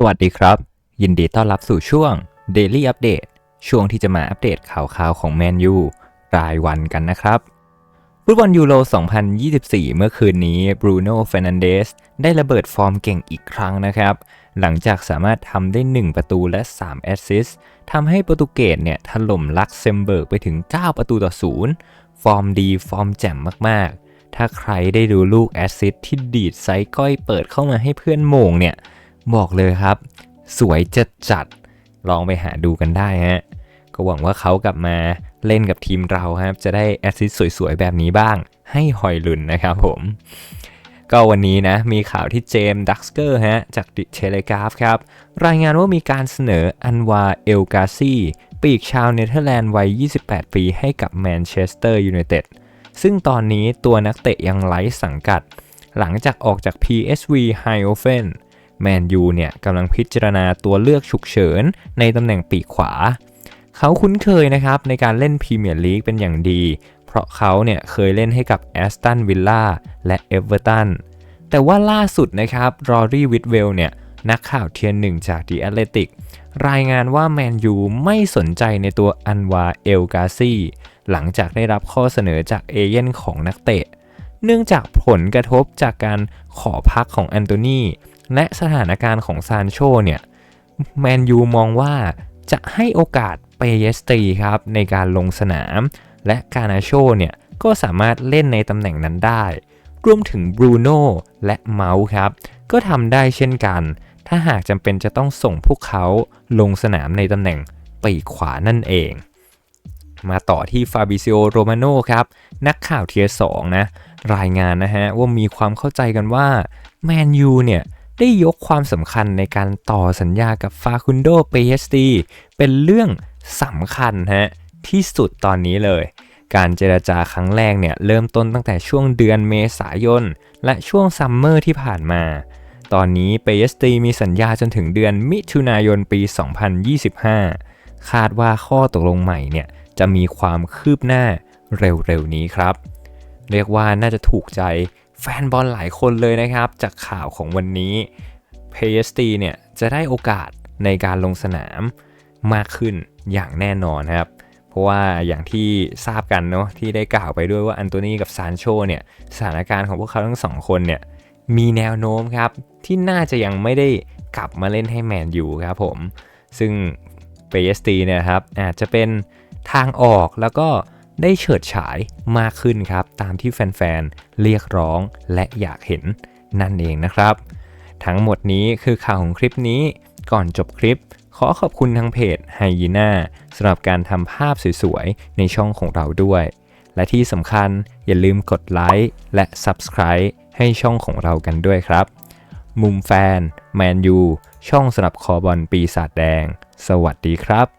สวัสดีครับ ยินดีต้อนรับสู่ช่วง Daily Update ช่วงที่จะมาอัปเดตข่าวๆของแมนยูรายวันกันนะครับฟุตบอลยูโร 2024 เมื่อคืนนี้บรูโน่เฟรนันเดสได้ระเบิดฟอร์มเก่งอีกครั้งนะครับ หลังจากสามารถทำได้ 1 ประตูและ 3 แอสซิสต์ทำให้โปรตุเกสเนี่ยถล่มลักเซมเบิร์กไปถึง 9 ประตูต่อ 0 ฟอร์มดีฟอร์มแจ่มมากๆ ถ้าใครได้ดูลูกแอสซิสต์ที่ดีดไซก้อยเปิดเข้ามาให้เพื่อนโมงเนี่ย บอกเลยครับ สวยจัดจัดลองไปหาดูกันได้ฮะ ก็หวังว่าเขากลับมาเล่นกับทีมเราครับ จะได้แอสซิสสวยๆ แบบนี้บ้าง ให้หอยลุนนะครับผม ก็วันนี้นะ มีข่าวที่เจมส์ดักสเกอร์ฮะ จากดิเทเลกราฟครับ รายงานว่ามีการเสนออันวาเอลกาซีปีกชาวเนเธอร์แลนด์วัย 28 ปีให้กับแมนเชสเตอร์ยูไนเต็ดซึ่งตอนนี้ตัวนักเตะยังไร้สังกัด หลังจากออกจาก PSV h e i o f e n แมนยูเนี่ยกำลังพิจารณาตัวเลือกฉุกเฉินในตำแหน่งปีกขวา เขาคุ้นเคยนะครับในการเล่นพรีเมียร์ลีกเป็นอย่างดี เพราะเขาเนี่ยเคยเล่นให้กับแอสตันวิลล่าและเอเวอร์ตันแต่ว่าล่าสุดนะครับรอรี่วิทเวลเนี่ยนักข่าวเทียนหนึ่งจากดีแอตเลติกรายงานว่าแมนยูไม่สนใจในตัวอันวาเอลกาซีหลังจากได้รับข้อเสนอจากเอเย่นของนักเตะ เนื่องจากผลกระทบจากการขอพักของแอนโทนี และสถานการณ์ของซานโชเนี่ยแมนยูมองว่าจะให้โอกาสเปเยสตีครับในการลงสนาม และกานาโชเนี่ยก็สามารถเล่นในตำแหน่งนั้นได้ รวมถึงบรูโน่และเมาส์ครับ ก็ทำได้เช่นกัน ถ้าหากจำเป็นจะต้องส่งพวกเขาลงสนามในตำแหน่งปีกขวานั่นเอง มาต่อที่ฟาบิซิโอโรมาโนครับ นักข่าวเทียสองนะ รายงานนะฮะว่ามีความเข้าใจกันว่าแมนยูเนี่ย ได้ยกความสำคัญในการต่อสัญญากับฟาคุนโดเปเยสตีเป็นเรื่องสำคัญฮะที่สุดตอนนี้เลย การเจราจาครั้งแรกเนี่ยเริ่มต้นตั้งแต่ช่วงเดือนเมษายน และช่วงซัมเมอร์ที่ผ่านมา ตอนนี้เปเยสตีมีสัญญาจนถึงเดือนมิถุนายนปี 2025 คาดว่าข้อตกลงใหม่เนี่ยจะมีความคืบหน้าเร็วๆนี้ครับ เรียกว่าน่าจะถูกใจ แฟนบอลหลายคนเลยนะครับ จากข่าวของวันนี้ PSG เนี่ยจะได้โอกาสในการลงสนามมากขึ้นอย่างแน่นอนครับ เพราะว่าอย่างที่ทราบกันเนาะที่ได้กล่าวไปด้วยว่าอันโตนีกับซานโชเนี่ยสถานการณ์ของพวกเขาทั้งสองคนเนี่ยมีแนวโน้มครับที่น่าจะยังไม่ได้กลับมาเล่นให้แมนยูครับผม ซึ่ง PSG เนี่ยครับอาจจะเป็นทางออกแล้วก็ ได้เฉิดฉายมากขึ้นครับ ตามที่แฟนๆ เรียกร้องและอยากเห็นนั่นเองนะครับ ทั้งหมดนี้คือข่าวของคลิปนี้ก่อนจบคลิป ขอขอบคุณทางเพจไฮยีน่าสำหรับการทำภาพสวยๆ ในช่องของเราด้วย และที่สำคัญอย่าลืมกดไลค์และ Subscribe ให้ช่องของเรากันด้วยครับ มุมแฟน แมนยู ช่องสำหรับคอบอลปีศาจแดง สวัสดีครับ